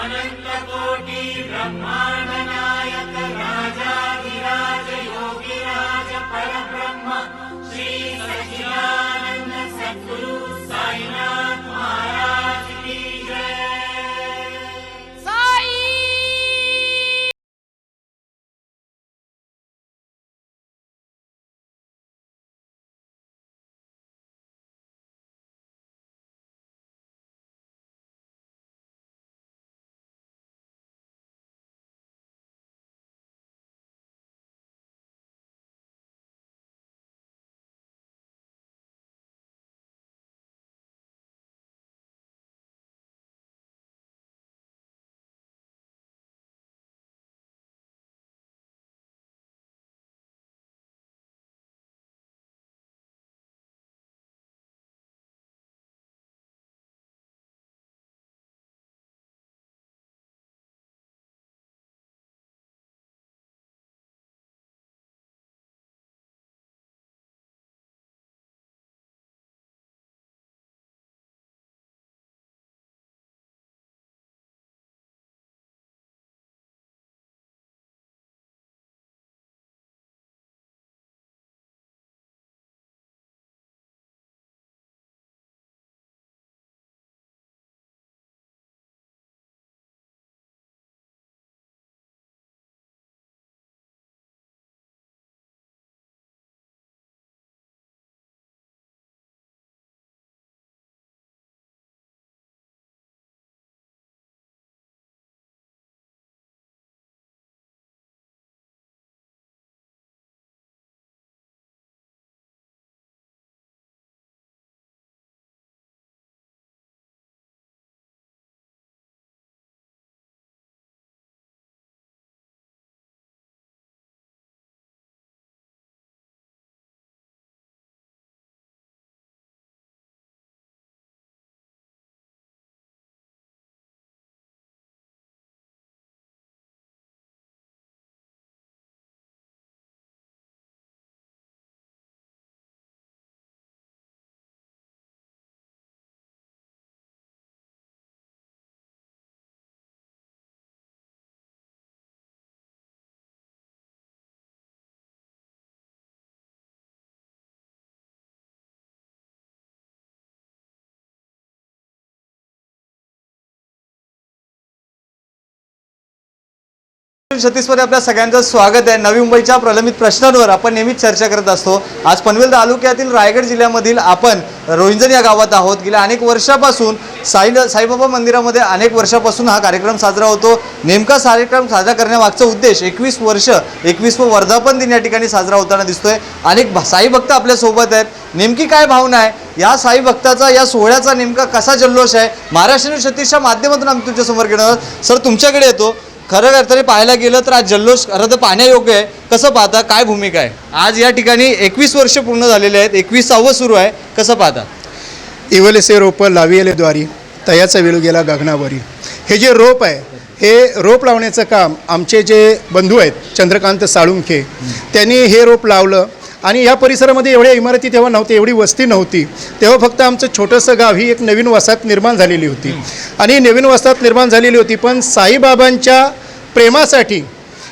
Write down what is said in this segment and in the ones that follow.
अनन्तकोटिब्रह्माण्डनायक राजाधिराजयोगिराजपर छत्तीसमध्ये आपल्या सगळ्यांचं स्वागत आहे. नवी मुंबईच्या प्रलंबित प्रश्नांवर आपण नेहमीच चर्चा करत असतो. आज पनवेल तालुक्यातील रायगड जिल्ह्यामधील आपण रोहिंजन या गावात आहोत. गेल्या अनेक वर्षापासून साई साईबाबा मंदिरामध्ये अनेक वर्षापासून हा कार्यक्रम साजरा होतो. नेमका कार्यक्रम साजरा करण्यामागचा उद्देश एकवीस वर्ष एकवीसवं वर्धापन दिन या ठिकाणी साजरा होताना दिसतोय. अनेक साई भक्त आपल्यासोबत आहेत. नेमकी काय भावना आहे? या साई भक्ताचा या सोहळ्याचा नेमका कसा जल्लोष आहे? महाराष्ट्र छत्तीसच्या माध्यमातून आम्ही तुमच्यासमोर घेणार सर तुमच्याकडे येतो. खरं अर्थाने पाहायला गेलं तर आज जल्लोष खरं तर पाहण्यायोग्य आहे. कसं पाहता? काय भूमिका आहे? आज या ठिकाणी एकवीस वर्ष पूर्ण झालेले आहेत एकवीसावं सुरू आहे. कसं पाहता? इवलेसे रोप लावियले द्वारी तयाचा वेळू गेला गगनावरी हे जे रोप आहे हे रोप लावण्याचं काम आमचे जे बंधू आहेत चंद्रकांत साळुंखे त्यांनी हे रोप लावलं. आणि या परिसरामध्ये एवढ्या इमारती तेव्हा नव्हती एवढी वस्ती नव्हती. तेव्हा फक्त आमचं छोटंसं गाव ही एक नवीन वसाहत निर्माण झालेली होती. आणि नवीन वसाहत निर्माण झालेली होती पण साईबाबांच्या प्रेमासाठी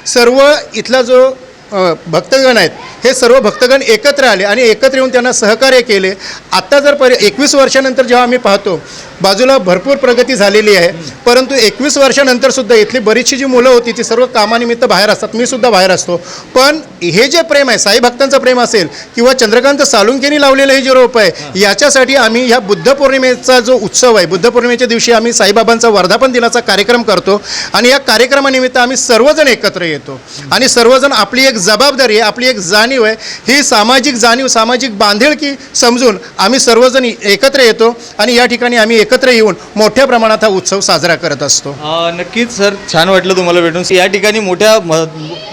सर्व इथला जो भक्तगण आहेत. हे सर्व भक्तगण एकत्र आले आणि एकत्र येऊन त्यांना सहकार्य केले. आत्ता जर पर एकवीस वर्षानंतर जेव्हा आम्ही पाहतो बाजूला भरपूर प्रगती झालेली आहे. परंतु एकवीस वर्षानंतरसुद्धा इथली बरीचशी जी मुलं होती ती सर्व कामानिमित्त बाहेर असतात. मी सुद्धा बाहेर असतो. पण हे जे प्रेम आहे साई भक्तांचं प्रेम असेल किंवा चंद्रकांत सालुंकेनी लावलेलं हे जे रोप आहे याच्यासाठी आम्ही ह्या बुद्ध पौर्णिमेचा जो उत्सव आहे बुद्ध पौर्णिमेच्या दिवशी आम्ही साईबाबांचा वर्धापन दिनाचा कार्यक्रम करतो. आणि या कार्यक्रमानिमित्त आम्ही सर्वजण एकत्र येतो. आणि सर्वजण आपली एक जबाबदारी आहे आपली एक जाणीव आहे. ही सामाजिक जाणीव सामाजिक बांधिलकी समजून आम्ही सर्वजण एकत्र येतो आणि या ठिकाणी आम्ही एकत्र येऊन मोठ्या प्रमाणात हा उत्सव साजरा करत असतो. नक्कीच सर. छान वाटलं तुम्हाला भेटून. या ठिकाणी मोठ्या म-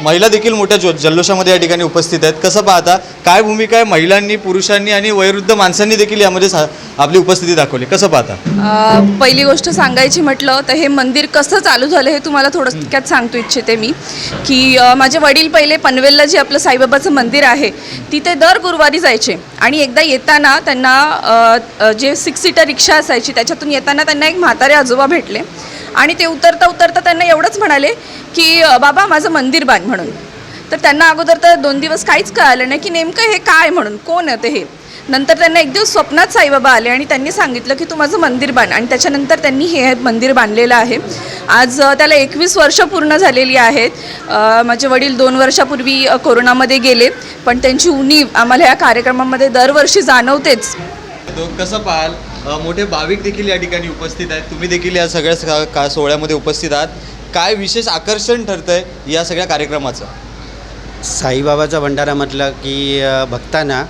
महिला देखील मोठ्या जो- जल्लोषामध्ये या ठिकाणी उपस्थित आहेत. कसं पाहता काय भूमिका आहे महिलांनी पुरुषांनी आणि वयोवृद्ध माणसांनी देखील यामध्ये सा- आपली उपस्थिती दाखवली. कसं पाहता? अ, पहिली गोष्ट सांगायची म्हटलं तर हे मंदिर कसं चालू झालं हे तुम्हाला थोडक्यात सांगतो इच्छिते मी. की अ, माझे वडील पहिले पनवेलला जे आपलं साईबाबाचं मंदिर आहे तिथे दर गुरुवारी जायचे. आणि एकदा येताना त्यांना अ, अ, जे सिक्स सीटर रिक्षा असायची त्याच्यातून येताना त्यांना एक म्हातारे आजोबा भेटले. आणि ते उतरता उतरता त्यांना एवढंच म्हणाले की "अ, बाबा माझं मंदिर बांध म्हणून. तर त्यांना अगोदर तर दोन दिवस काहीच कळालं नाही की नेमकं हे काय म्हणून कोण आहे ते हे? नंतर त्यांना एक दिवस स्वप्नात साईबाबा आले आणि त्यांनी सांगितलं की तू माझं मंदिर बांध. आणि त्याच्यानंतर त्यांनी हे मंदिर बांधलेलं आहे. आज त्याला एकवीस वर्ष पूर्ण झालेली आहेत. माझे वडील दोन वर्षापूर्वी कोरोनामध्ये गेले. पण त्यांची उणीव आम्हाला या कार्यक्रमामध्ये दरवर्षी जाणवतेच. तो कसं पाहाल? मोठे भाविक देखील या ठिकाणी उपस्थित आहेत. तुम्ही देखील या सगळ्या का सोहळ्यामध्ये उपस्थित आहात. काय विशेष आकर्षण ठरतंय या सगळ्या कार्यक्रमाचं? साईबाबाचा भंडारा म्हटलं की भक्तांना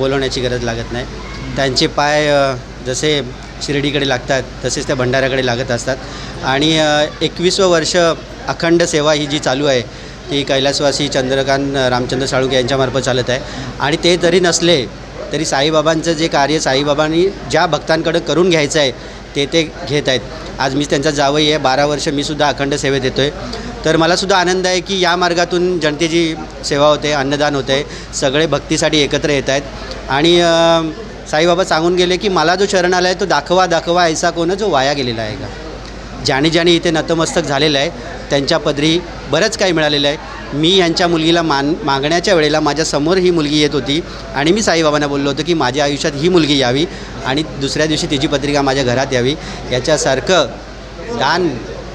बोलवण्याची गरज लागत नाही. त्यांचे पाय जसे शिर्डीकडे लागतात तसेच त्या भंडाऱ्याकडे लागत असतात. आणि एकवीसवं वर्ष अखंड सेवा ही जी चालू आहे ती कैलासवासी चंद्रकांत रामचंद्र साळुंके यांच्यामार्फत चालत आहे. आणि ते जरी नसले तरी साईबाबांचं जे कार्य साईबाबांनी ज्या भक्तांकडं करून घ्यायचं आहे ते ते घेत आहेत. आज मी त्यांचा जावई आहे बारा वर्ष मी सुद्धा अखंड सेवेत येतो आहे तर मलासुद्धा आनंद आहे की या मार्गातून जनतेची सेवा होते अन्नदान होते. सगळे भक्तीसाठी एकत्र येत आहेत. आणि साईबाबा सांगून गेले की मला जो शरण आला आहे तो दाखवा दाखवा ऐसा कोण जो वाया गेलेला आहे का? ज्याने ज्याने इथे नतमस्तक झालेलं आहे त्यांच्या पदरी बरंच काही मिळालेलं आहे. मी यांच्या मुलगीला मान मागण्याच्या वेळेला माझ्यासमोर ही मुलगी येत होती आणि मी साईबाबांना बोललो होतो की माझ्या आयुष्यात ही मुलगी यावी आणि दुसऱ्या दिवशी तिची पत्रिका माझ्या घरात यावी. याच्यासारखं दान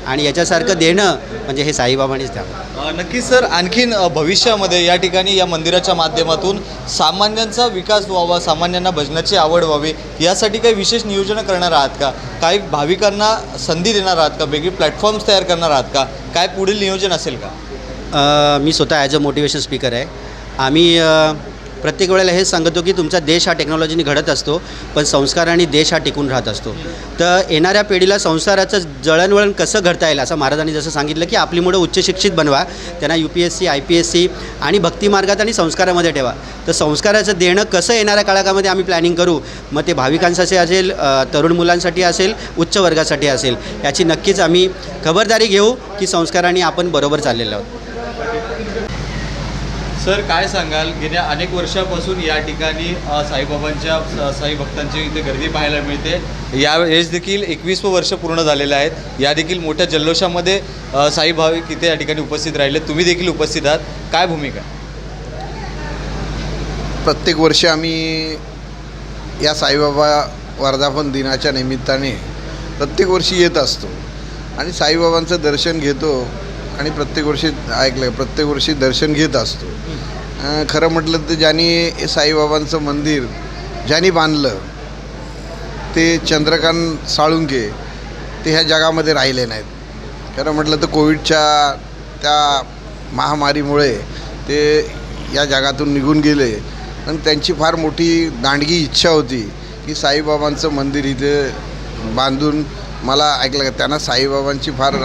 आणि याच्यासारखं देणं म्हणजे हे साईबाबांनीच द्यावं. अ, नक्कीच सर आणखीन भविष्यामध्ये या ठिकाणी या मंदिराच्या माध्यमातून सामान्यांचा विकास व्हावा सामान्यांना भजनाची आवड व्हावी यासाठी काही विशेष नियोजन करणार आहात का? काही भाविकांना संधी देणार आहात का? वेगळी प्लॅटफॉर्म्स तयार करणार आहात का? काय पुढील नियोजन असेल का? मी स्वतः ॲज अ मोटिवेशन स्पीकर आहे. आम्ही प्रत्येक वेळेला हेच सांगतो की तुमचा देश हा टेक्नॉलॉजीने घडत असतो पण संस्कार आणि देश हा टिकून राहत असतो. तर येणाऱ्या पिढीला संसाराचं जळणवळण कसं घडता येईल असं महाराजांनी जसं सांगितलं की आपली मुलं उच्च शिक्षित बनवा त्यांना U P S C I P S C आणि भक्तिमार्गात आणि संस्कारामध्ये ठेवा. तर संस्काराचं देणं कसं येणाऱ्या काळामध्ये आम्ही प्लॅनिंग करू? मग ते भाविकांसाठी असेल तरुण मुलांसाठी असेल उच्च वर्गासाठी असेल. याची नक्कीच आम्ही खबरदारी घेऊ की संस्काराने आपण बरोबर चाललेलो आहोत. सर काय सांगाल? गेल्या अनेक वर्षापासून या ठिकाणी साईबाबांच्या साई भक्तांची इथे गर्दी पाहायला मिळते. या वेळेस देखील एकवीसवं वर्ष पूर्ण झालेलं आहेत या देखील मोठ्या जल्लोषामध्ये साई भाविक इथे या ठिकाणी उपस्थित राहिले. तुम्ही देखील उपस्थित आहात. काय भूमिका? प्रत्येक वर्षी आम्ही या साईबाबा वर्धापन दिनाच्या निमित्ताने प्रत्येक वर्षी येत असतो आणि साईबाबांचं दर्शन घेतो. आणि प्रत्येक वर्षी ऐकलं प्रत्येक वर्षी दर्शन घेत असतो. खरं म्हटलं तर ज्यांनी साईबाबांचं मंदिर ज्यांनी बांधलं ते चंद्रकांत साळुंके ते ह्या जगामध्ये राहिले नाहीत. खरं म्हटलं तर कोविडच्या त्या महामारीमुळे ते या जगातून निघून गेले. पण त्यांची फार मोठी दांडगी इच्छा होती की साईबाबांचं मंदिर इथे बांधून मला ऐकलं का त्यांना साईबाबांची फार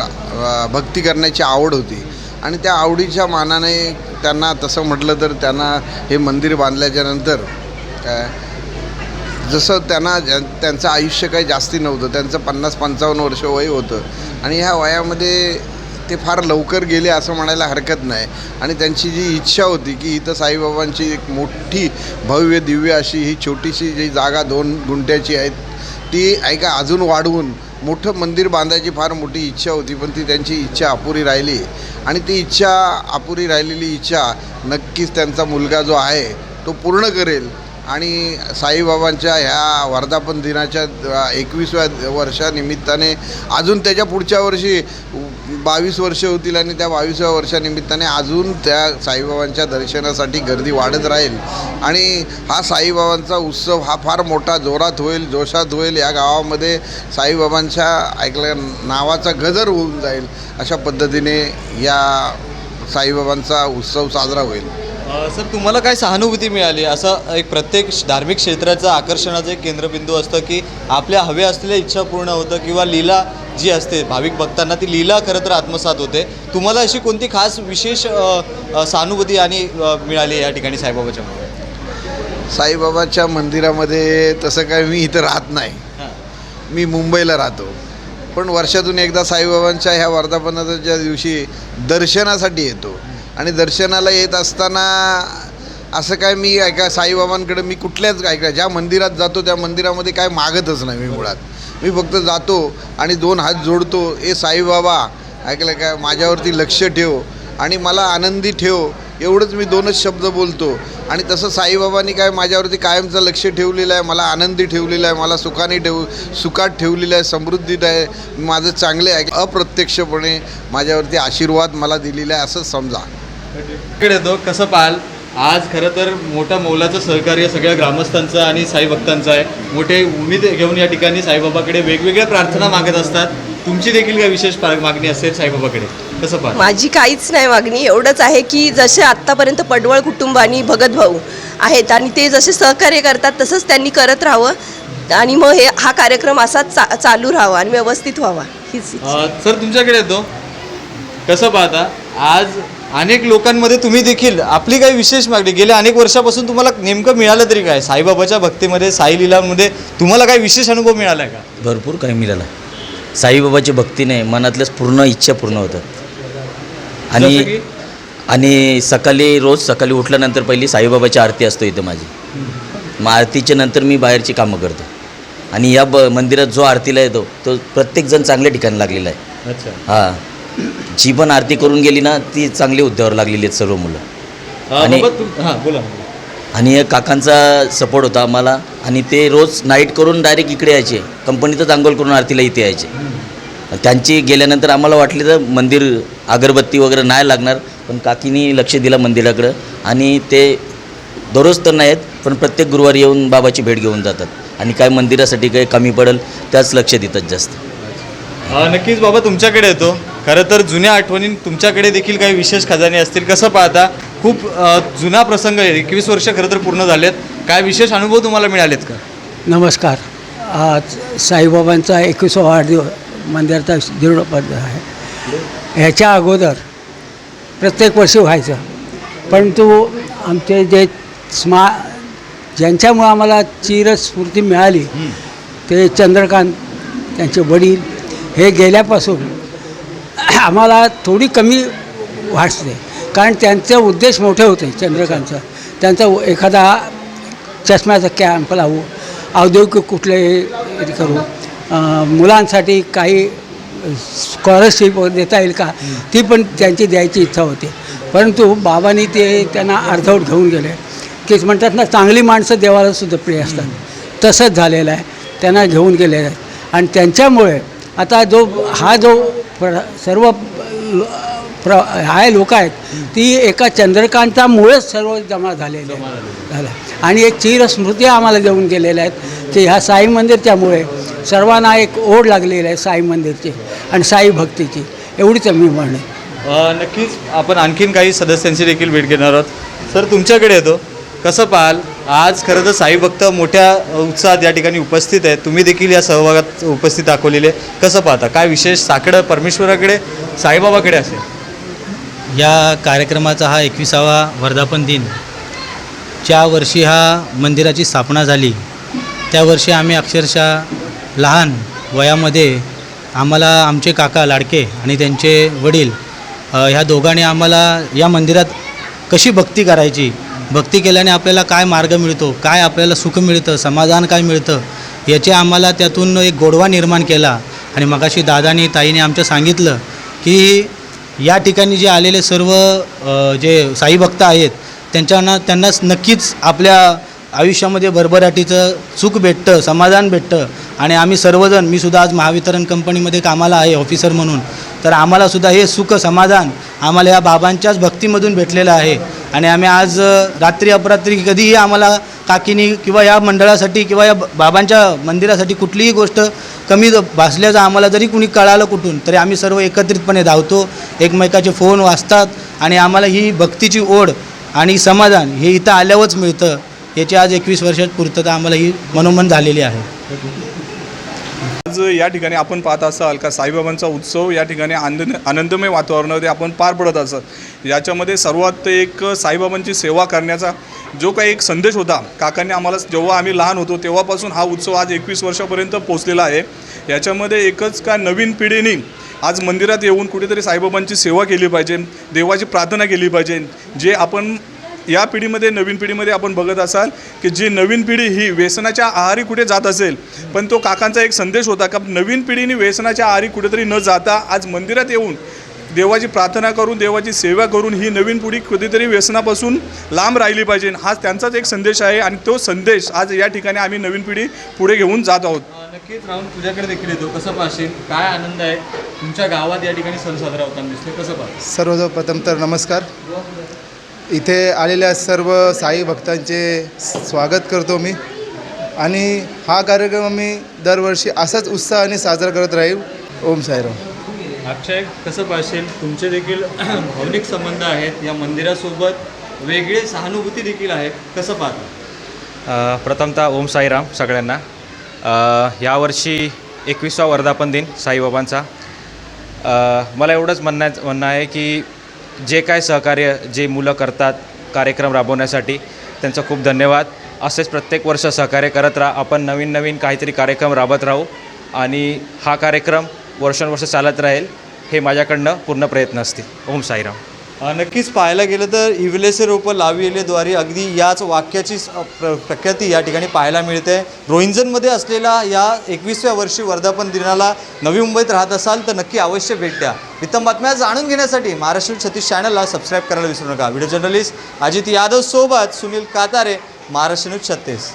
भक्ती करण्याची आवड होती. आणि त्या आवडीच्या मानाने त्यांना तसं म्हटलं तर त्यांना हे मंदिर बांधल्याच्या नंतर काय जसं त्यांना ज्या- त्यांचं आयुष्य काही जास्ती नव्हतं त्यांचं पन्नास पंचावन्न वर्ष वय होतं. आणि ह्या वयामध्ये ते फार लवकर गेले असं म्हणायला हरकत नाही. आणि त्यांची जी इच्छा होती की इथं साईबाबांची एक मोठी भव्य दिव्य अशी ही छोटीशी जी जागा दोन गुंठ्याची आहे ती ऐका अजून वाढवून मोठं मंदिर बांधायची फार मोठी इच्छा होती पण ती त्यांची इच्छा अपुरी राहिली. आणि ती इच्छा अपुरी राहिलेली इच्छा नक्कीच त्यांचा मुलगा जो आहे तो पूर्ण करेल. आणि साईबाबांच्या ह्या वर्धापन दिनाच्या एकवीसव्या वर्षानिमित्ताने अजून त्याच्या पुढच्या वर्षी बावीस वर्ष होतील आणि त्या बावीसव्या वर्षानिमित्ताने अजून त्या साईबाबांच्या दर्शनासाठी गर्दी वाढत राहील. आणि हा साईबाबांचा उत्सव हा फार मोठा जोरात होईल जोशात होईल. या गावामध्ये साईबाबांच्या ऐकल्या नावाचा गजर होऊन जाईल. अशा पद्धतीने या साईबाबांचा उत्सव साजरा होईल. सर तुम्हाला काय सहानुभूती मिळाली? असं एक प्रत्येक धार्मिक क्षेत्राचं आकर्षणाचं एक केंद्रबिंदू असतं की आपल्या हव्या असलेल्या इच्छा पूर्ण होतं किंवा लीला जी असते भाविक भक्तांना ती लीला खरं तर आत्मसात होते. तुम्हाला अशी कोणती खास विशेष सहानुभूती आणि मिळाली या ठिकाणी साईबाबाच्या साईबाबाच्या मंदिरामध्ये तसं काय मी इथं राहत नाही. मी मुंबईला राहतो. पण वर्षातून एकदा साईबाबांच्या ह्या वर्धापनाच्या दिवशी दर्शनासाठी येतो. आणि दर्शनाला येत असताना असं काय मी ऐका साईबाबांकडे मी कुठल्याच ऐका ज्या मंदिरात जातो त्या मंदिरामध्ये काय मागतच नाही मी मुळात. मी फक्त जातो आणि दोन हात जोडतो ए साईबाबा ऐकलं काय माझ्यावरती लक्ष ठेव आणि मला आनंदी ठेव. एवढंच मी दोनच शब्द बोलतो. आणि तसं साईबाबांनी काय माझ्यावरती कायमचं लक्ष ठेवलेलं आहे मला आनंदी ठेवलेलं आहे मला सुखाने ठेव सुखात ठेवलेलं आहे समृद्धीत आहे माझं चांगले आहे अप्रत्यक्षपणे माझ्यावरती आशीर्वाद मला दिलेला आहे असं समजा. इकडे येतो. कसं पाहाल? आज खरं तर मोठं मौलाचं सहकार्य सगळ्या ग्रामस्थांचं आणि साई भक्तांचं आहे. मोठे उमेद घेऊन या ठिकाणी साईबाबाकडे वेगवेगळ्या प्रार्थना मागत असतात. तुमची देखील काय विशेष मागणी असेल साईबाबाकडे. कसं पाहाल? माझी काहीच नाही मागणी. एवढंच आहे की जसे आत्तापर्यंत पडवळ कुटुंब आणि भगत भाऊ आहेत आणि ते जसे सहकार्य करतात तसंच त्यांनी करत राहावं. आणि मग हे हा कार्यक्रम असाच चा चालू राहावा आणि व्यवस्थित व्हावा. हीच सर तुमच्याकडे येतो. कसं पाहता? आज अनेक लोकांमध्ये तुम्ही देखील आपली काही विशेष मागणी गेल्या अनेक वर्षापासून तुम्हाला नेमकं मिळालं तरी काय? साईबाबाच्या भक्तीमध्ये साई लिलामध्ये तुम्हाला काही विशेष अनुभव मिळाला आहे का? भरपूर काही मिळालं. साईबाबाची भक्तीने मनातल्या पूर्ण इच्छा पूर्ण होतात. आणि? आणि सकाळी रोज सकाळी उठल्यानंतर पहिली साईबाबाची आरती असतो इथं माझी. मग आरतीच्या नंतर मी बाहेरची कामं करतो. आणि या ब मंदिरात जो आरतीला येतो तो प्रत्येकजण चांगल्या ठिकाणी लागलेला आहे. अच्छा. हां. जी पण आरती करून गेली ना ती चांगली उद्यावर लागलेली आहेत सर्व मुलं. आणि- हां बोला आणि काकांचा सपोर्ट होता आम्हाला. आणि ते रोज नाईट करून डायरेक्ट इकडे यायचे. कंपनीतच आंघोळ करून आरतीला इथे यायचे. त्यांची गेल्यानंतर आम्हाला वाटले तर मंदिर अगरबत्ती वगैरे नाही लागणार पण काकीनी लक्ष दिलं मंदिराकडं. आणि ते दररोज तर नाहीत पण प्रत्येक गुरुवारी येऊन बाबाची भेट घेऊन जातात. आणि काय मंदिरासाठी काही कमी पडेल त्याच लक्ष देतात जास्त. नक्कीच बाबा तुमच्याकडे येतो. खरं तर जुन्या आठवणी तुमच्याकडे देखील काही विशेष खजाने असतील. कसं पाहता खूप जुना प्रसंग आहे. एकवीस वर्ष खरं तर पूर्ण झालेत. काय विशेष अनुभव तुम्हाला मिळालेत का? नमस्कार. आज साईबाबांचा एकविसावा वाढदिवस मंदिराचा दीर्घपद आहे. ह्याच्या अगोदर प्रत्येक वर्षी व्हायचं. परंतु आमचे जे स्मा ज्यांच्यामुळं आम्हाला चिरस्फूर्ती मिळाली ते चंद्रकांत त्यांचे वडील हे गेल्यापासून आम्हाला थोडी कमी वाटते. कारण त्यांचे उद्देश मोठे होते चंद्रकांतचा. त्यांचा एखादा चष्म्याचा कॅम्प लावू औद्योगिक कुठले हे करू. मुलांसाठी काही स्कॉलरशिप देता येईल का? ती पण त्यांची द्यायची इच्छा होती. परंतु बाबांनी ते त्यांना अर्धवट घेऊन गेले. की म्हणतात ना चांगली माणसं देवाला सुद्धा प्रिय असतात. तसंच झालेलं आहे. त्यांना घेऊन गेलेलं आहेत आणि त्यांच्यामुळे आता जो हा जो प्र सर्व प्र आहे लोक आहेत ती एका चंद्रकांतामुळेच सर्व जमा झालेले. झालं. आणि एक चिरस्मृती आम्हाला देऊन गेलेल्या आहेत की ह्या साई मंदिरच्यामुळे सर्वांना एक ओढ लागलेली आहे साई मंदिरची आणि साई भक्तीची. एवढीच मी म्हणणे नक्कीच आपण आणखीन काही सदस्यांची देखील भेट घेणार आहोत. सर तुमच्याकडे येतो. कसं पाहाल? आज खरं तर साई भक्त मोठ्या उत्साहात या ठिकाणी उपस्थित आहेत. तुम्ही देखील या सहभागात उपस्थित दाखवलेले कसं पाहता? काय विशेष साकडं परमेश्वराकडे साईबाबाकडे असेल? या कार्यक्रमाचा हा एकविसावा वर्धापन दिन. ज्या वर्षी हा मंदिराची स्थापना झाली त्या वर्षी आम्ही अक्षरशः लहान वयामध्ये आम्हाला आमचे काका लाडके आणि त्यांचे वडील ह्या दोघांनी आम्हाला या मंदिरात कशी भक्ती करायची भक्ती केल्याने आपल्याला काय मार्ग मिळतो काय आपल्याला सुख मिळतं समाधान काय मिळतं याचे आम्हाला त्यातून एक गोडवा निर्माण केला. आणि मगाशी दादानी ताईने आमचं सांगितलं की या ठिकाणी जे आलेले सर्व जे साई भक्त आहेत त्यांच्याना त्यांनाच नक्कीच आपल्या आयुष्यामध्ये भरभराटीचं सुख भेटतं समाधान भेटतं. आणि आम्ही सर्वजण मी सुद्धा आज महावितरण कंपनीमध्ये कामाला आहे ऑफिसर म्हणून. तर आम्हालासुद्धा हे सुख समाधान आम्हाला या बाबांच्याच भक्तीमधून भेटलेलं आहे. आणि आम्ही आज रात्री अपरात्री कधीही आम्हाला काकीनी किंवा या मंडळासाठी किंवा या बाबांच्या मंदिरासाठी कुठलीही गोष्ट कमी ज- भासल्याचं आम्हाला जरी कुणी कळालं कुठून तरी आम्ही सर्व एकत्रितपणे धावतो. एकमेकाचे फोन वाचतात आणि आम्हाला ही भक्तीची ओढ आणि समाधान हे इथं आल्यावरच मिळतं. याची आज एकवीस वर्षात पूर्तता आम्हाला ही मनोमन झालेली आहे. आज या ठिकाणी आपण पाहत असाल का साईबाबांचा उत्सव या ठिकाणी आनंद आनंदमय वातावरणामध्ये आपण पार पडत असत याच्यामध्ये सर्वात एक साईबाबांची सेवा करण्याचा जो काही एक संदेश होता काकांनी आम्हाला जेव्हा आम्ही लहान होतो तेव्हापासून हा उत्सव आज एकवीस वर्षापर्यंत पोचलेला आहे. याच्यामध्ये एकच का नवीन पिढीने आज मंदिरात येऊन कुठेतरी साईबाबांची सेवा केली पाहिजे देवाची प्रार्थना केली पाहिजे जे आपण या पिढीमध्ये नवीन पिढीमध्ये आपण बघत असाल की जी नवीन पिढी ही व्यसनाच्या आहारी कुठे जात असेल पण तो काकांचा एक संदेश होता का नवीन पिढीने व्यसनाच्या आहारी कुठेतरी न जाता आज मंदिरात येऊन देवाची प्रार्थना करून देवाची सेवा करून ही नवीन पिढी कधीतरी व्यसनापासून लांब राहिली पाहिजे. हा त्यांचाच एक संदेश आहे आणि तो संदेश आज या ठिकाणी आम्ही नवीन पिढी पुढे घेऊन जात आहोत. नक्कीच राहून तुझ्याकडे देखील येतो. कसं पाहशील? काय आनंद आहे? तुमच्या गावात या ठिकाणी सण साजरा होताना दिसतो कसं पाह सर्वप्रथम तर नमस्कार. इथे आलेल्या सर्व साई भक्तांचे स्वागत करतो मी. आणि हा कार्यक्रम आम्ही दरवर्षी असाच उत्साहाने साजरा करत राहील. ओम साईराम. अक्षय कसं पाहशील? तुमचे देखील भावनिक संबंध आहेत. या मंदिरासोबत वेगळी सहानुभूती देखील आहे. कसं पाहता? प्रथमतः ओम साईराम सगळ्यांना. अ, यावर्षी एकविसवा वर्धापन दिन साईबाबांचा. अ, मला एवढंच म्हणण्याचं म्हणणं आहे की जे काय सहकार्य जे मुलं करतात कार्यक्रम राबवण्यासाठी त्यांचं खूप धन्यवाद. असेच प्रत्येक वर्ष सहकार्य करत राहा. आपण नवीन नवीन काहीतरी कार्यक्रम राबत राहू आणि हा कार्यक्रम वर्षानुवर्ष चालत राहील हे माझ्याकडनं पूर्ण प्रयत्न असतील. ओम साईराम. नक्कीच पाहायला गेलं तर इवलेसे रोपं लाविलेद्वारे अगदी याच वाक्याची प्र प्रख्याती या ठिकाणी पाहायला मिळते. रोहिंजनमध्ये असलेला या एकवीसव्या वर्षी वर्धापन दिनाला नवी मुंबईत राहत असाल तर नक्की अवश्य भेट द्या. इतम बातम्या जाणून घेण्यासाठी महाराष्ट्र छत्तीस चॅनलला सबस्क्राईब करायला विसरू नका. व्हिडिओ जर्नलिस्ट अजित यादव सोबत सुनील कातारे महाराष्ट्र न्यूज छत्तीस.